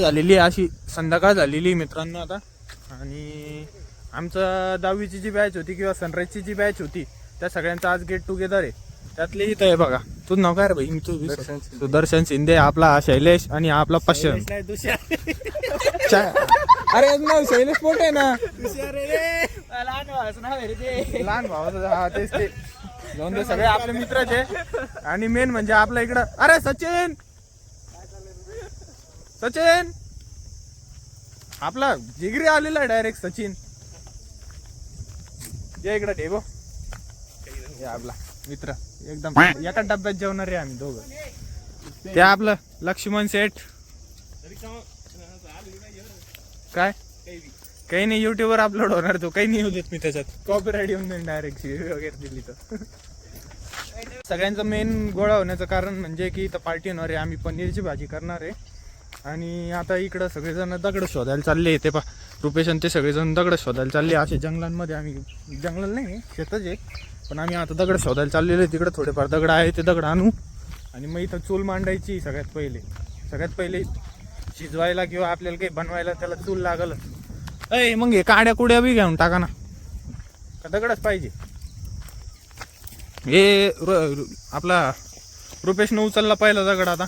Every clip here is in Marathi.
झालेली आहे अशी संध्याकाळ झालेली आहे मित्रांनो आता. आणि आमचं दहावीची जी बॅच होती किंवा सनराईजची जी बॅच होती त्या सगळ्यांचं आज गेट टुगेदर आहे. त्यातले इथं आहे बघा. तुझं नाव काय रे भाई मी तू सुदर्शन शिंदे आपला शैलेश आणि हा आपला पश्चिम. अरे नाव शैलेश पोट आहे ना? लहान भावाचं हा तेच ते. जाऊन दे सगळे आपले मित्रच आहे. आणि मेन म्हणजे आपल्या इकडं अरे सचिन! सचिन! आपला जिगरी आलेला आहे डायरेक्ट सचिन. जे इकडं ठेव. हे आपला मित्र. एकदम एका डब्यात जेवणार आहे आम्ही दोघं. ते आपलं लक्ष्मण सेठ. काय? काही नाही युट्यूबवर अपलोड होणार तो. काही नाही येऊ देत मी त्याच्यात. कॉपीराईट येऊन देईन डायरेक्ट वगैरे दिली तर. सगळ्यांचं मेन गोळा होण्याचं कारण म्हणजे की इथं पार्टी होणार आहे. आम्ही पनीरची भाजी करणार आहे. आणि आता इकडं सगळेजण दगड शोधायला चालले ते पा रुपेश आणि ते सगळेजण दगड शोधायला चालले असे जंगलांमध्ये आम्ही जंगल नाही शेतच आहे. पण आम्ही आता दगड शोधायला चाललेलो आहे. तिकडे थोडेफार दगड आहे ते दगड आणू. आणि मग इथं चूल मांडायची सगळ्यात पहिले. सगळ्यात पहिले शिजवायला किंवा आपल्याला काही बनवायला त्याला चूल लागलच अय मग हे काड्या कुड्या बी घेऊन टाका ना. का दगडच पाहिजे? हे आपला रुपेशनं उचलला पहिला दगड आता.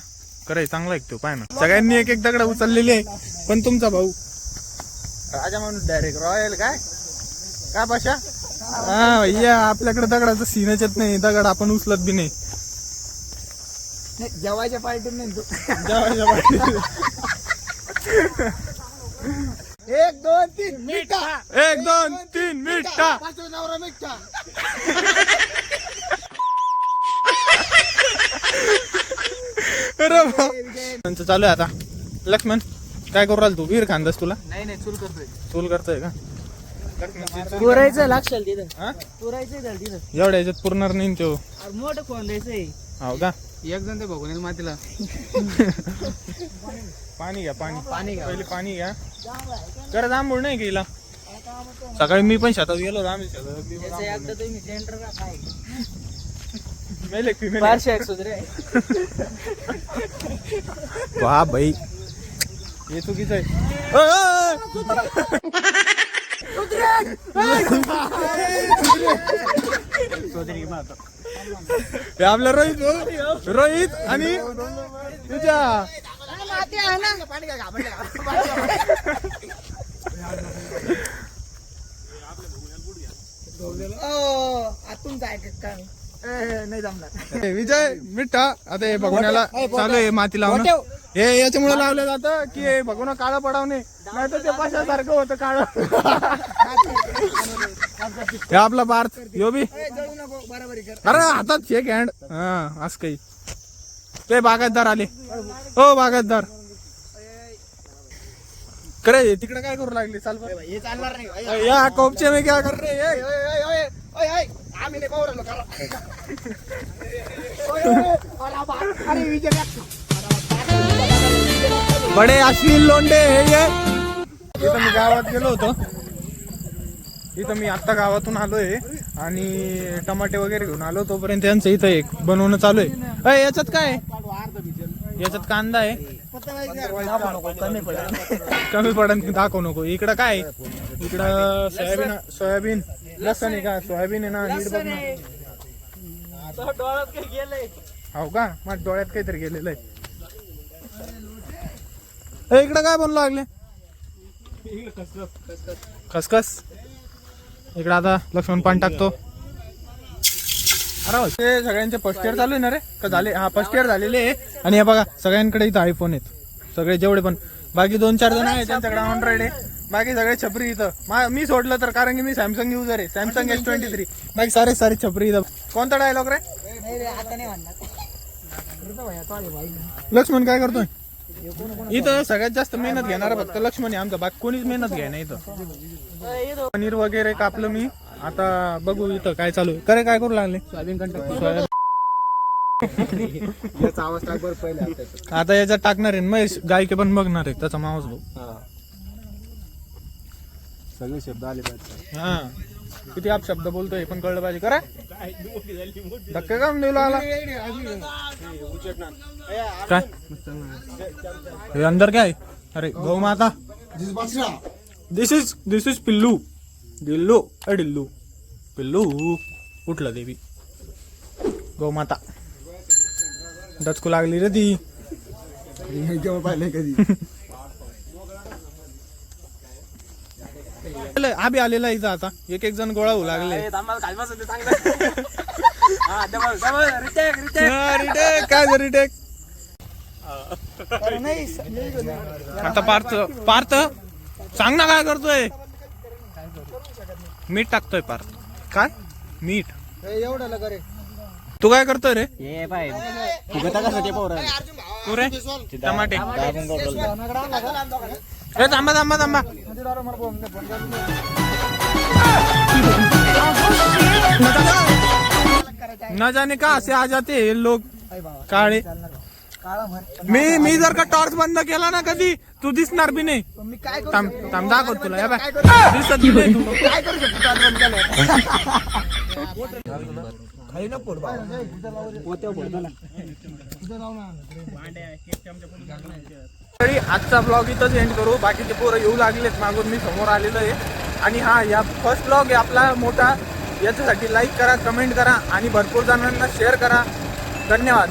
कराय चांगला ऐकतो पाय ना. सगळ्यांनी एक एक दगड उचललेली आहे पण तुमचा भाऊ. राजा माणूस डायरेक्ट रॉयल काय? काय पाशा? हा भैया आपल्याकडे दगडाचं सीनच येत नाही. दगड आपण उचलत बी नाही. जेवायच्या पार्टीत नाही तू. जेवायच्या पार्टीत. एक दोन तीन मिठा. एक दोन तीन मिठा. नवरा मिठा. त्यांचं चालू आहे आता. लक्ष्मण काय करू राहिला तू? वीर खांदास तुला? नाही नाही चूल करतोय. चूल करतोय का? लक्ष्मणची चूल पुरायचं लागशाल तिथं हा? पुरायचं झालं तिथं. एवढ्या याच्यात पुरणार नाही तो. अरे मोठं फोन द्यायचंय हो का? एक जण ते बघून येईल मातीला. पाणी घ्या पाणी. पाणी घ्या. पहिले पाणी घ्या. कर जांभूळ नाही गेला सकाळी मी पण शेतात गेलो होतो आम्ही शेतात बी त्याचं एकदा तुम्ही टेंडर का काय मेले female. बारशे एक सुधरे वा भाई हे चुकीचं आहे. हे आपलं रोहित. रोहित आणि तुझ्या आतून जाय काय नाही जमणार. हे विजय मिठा आता हे भगवण्याला चालू आहे माती लावणं. हे याच्यामुळे लावलं जातं की हे भगवणं काळं पडावणे नाही. तर ते पाशासारखं होतं काळं. हे आपला पार्थ. यो बी. अरे हातात शेक हँड हा असं काही. ते बागायतदार आले. हो बागायतदार. करे तिकडे काय करू लागले? चाल बरं. हे चालणार नाही या कोपचे में क्या कर आम्ही नाही पाहू राहिलो करा ओय, ओय, अरे बा, अरे विजय बडे अश्लील लोंडे हे ये इथं मी गावात गेलो होतो. इथं मी आत्ता गावातून आलोय आणि टमाटे वगैरे घेऊन आलो तोपर्यंत त्यांचं इथं एक बनवणं चालू आहे. अय, याच्यात काय आहे? याच्यात कांदा आहे. कमी पडेल पडन दाखवू नको. इकडं काय? आहे? इकडं सोयाबीन सोयाबीन. लसण आहे का? सोयाबीन आहे ना नीट बघ ना. डोळ्यात हो का? माझ्या डोळ्यात काहीतरी गेलेलं आहे. इकडं काय बनलं लागले? खसखस. इकडं आता लक्ष्मण पान टाकतो. अरे ते सगळ्यांचे फर्स्ट इयर चालू आहे ना रे? का झाले? हा फर्स्ट इयर झालेले आहे. आणि हे बघा सगळ्यांकडे इथं आयफोन आहेत. सगळे जेवढे पण. बाकी दोन चार जण आहेत त्यांच्याकडे अँड्रॉइड आहे. बाकी सगळे छपरी इथं. मी सोडलं तर कारण की मी सॅमसंग युजर आहे. सॅमसंग एस ट्वेंटी थ्री बाकी सारे सारे छपरी इथं. कोणता डायलॉग रे? लक्ष्मण काय करतोय? इथं सगळ्यात जास्त मेहनत घेणार फक्त लक्ष्मण आहे आमचा. बाकी कोणीच मेहनत घ्याय नाही इथं. पनीर वगैरे कापलं मी. आता बघू इथं काय चालू आहे. करे काय करू लागले? सोयाबीन कंटाळ. सोयाबीन. याचा आवाज टाक बरं पहिले आता. याच्यात टाकणार आहे. महेश गायके पण बघणार आहे. त्याचा मावस भाऊ. सगळे शब्द आले पाहिजे हा. किती आप शब्द बोलतोय हे पण कळलं पाहिजे. करा. धक्का काम देऊ लागला? काय? हे अंदर काय? अरे गौ माता. दिस इज दिस इज पिल्लू. दिल्लू अ डिल्लू पिल्लू उठलं देवी. गौ माता. दचकू लागली रे ती. पाहिले कधी? आबी आलेला इथं आता. एक एक जण गोळा होऊ लागले. हा, काय रिटेक आता पार्थ पार्थ सांग ना काय करतोय. मीठ टाकतोय पार्थ काय? मीठ. एवढं लगा रे. तू काय करतोय रे? पाय फुगता कसं ते पोर? तू रे? टमाटे. ए थांबा थांबा थांबा. न जाने का असे आ जाते हे लोक? काळे. मी मी जर का टॉर्च बंद केला ना कधी तू दिसणार बी नाही. मी काय करू थांब थांब दाखव तुला या बाय. दिसत बी नाही तू. काय करू शकतो? तो आजून केलं? खाली ना पोट बाबा. पोत्यावर पोट ना. तरी आजचा ब्लॉग इथंच एंड करू. बाकीचे पोरं येऊ लागलेत मागून मी समोर आलेलो आहे. आणि हा या फर्स्ट ब्लॉग आहे आपला मोठा. याच्यासाठी लाईक करा कमेंट करा आणि भरपूर जणांना शेअर करा. धन्यवाद.